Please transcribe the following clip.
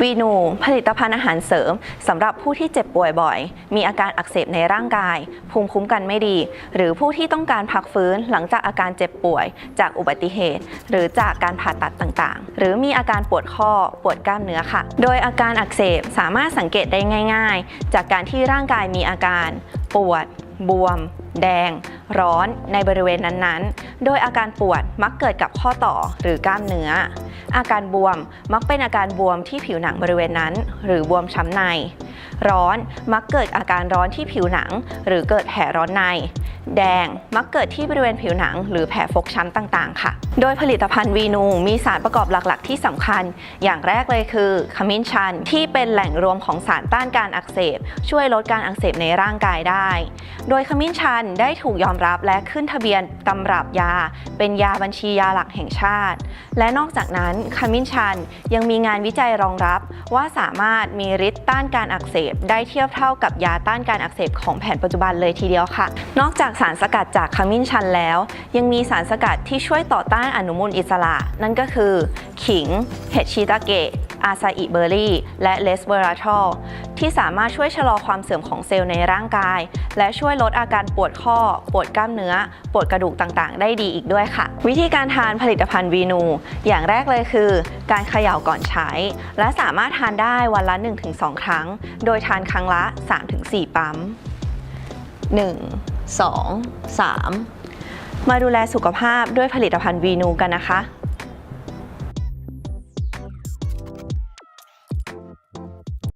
วีนู ผลิตภัณฑ์อาหารเสริมสำหรับผู้ที่เจ็บป่วยบ่อย มีอาการอักเสบในร่างกาย ภูมิคุ้มกันไม่ดี หรือผู้ที่ต้องการพักฟื้นหลังจากอาการเจ็บป่วย จากอุบัติเหตุ หรือจากการผ่าตัดต่างๆ หรือมีอาการปวดข้อปวดกล้ามเนื้อค่ะ โดยอาการอักเสบสามารถสังเกตได้ง่าย ๆ จากการที่ร่างกายมีอาการ ปวด บวม แดงร้อนในบริเวณนั้นๆ โดยอาการปวดมักเกิดกับข้อต่อหรือกล้ามเนื้อ อาการบวมมักเป็นอาการบวมที่ผิวหนังบริเวณนั้น หรือบวมช้ำใน ร้อนมักเกิดอาการร้อนที่ผิวหนัง หรือเกิดแผลร้อนใน แดงมักเกิดที่บริเวณผิวหนัง หรือแผลฟกช้ำต่างๆ ค่ะ โดยผลิตภัณฑ์วีนูมีสารประกอบหลักๆ ที่สำคัญ อย่างแรกเลยคือขมิ้นชันที่เป็นแหล่งรวมของสารต้านการอักเสบ ช่วยลดการอักเสบในร่างกายได้ โดยขมิ้นชันได้ถูกยอมรับและขึ้นทะเบียนตำรับยา เป็นยาบัญชียาหลักแห่งชาติ และนอกจากนั้นขมิ้นชันยังมีงานวิจัยรองรับว่าสามารถมีฤทธิ์ต้านการอักเสบ ได้เทียบเท่ากับยาต้านการอักเสบของแผนปัจจุบันเลยทีเดียวค่ะ นอกจากสารสกัดจากขมิ้นชันแล้ว ยังมีสารสกัดที่ช่วยต่อต้านอนุมูลอิสระ นั่นก็คือ ขิง เห็ดชิตาเกะ อาซาอิเบอร์รี่ และเลสเบอราทอลที่สามารถช่วยชะลอความเสื่อมของเซลล์ในร่างกาย และช่วยลดอาการปวดข้อ ปวดกล้ามเนื้อ ปวดกระดูกต่างๆ ได้ดีอีกด้วยค่ะ วิธีการทานผลิตภัณฑ์วีนู อย่างแรกเลยคือ การเขย่าก่อนใช้ และสามารถทานได้วันละ 1-2 ครั้ง โดยทานครั้งละ 3-4 ปั๊ม 1 2 3 มาดูแลสุขภาพด้วยผลิตภัณฑ์วีนูกันนะคะ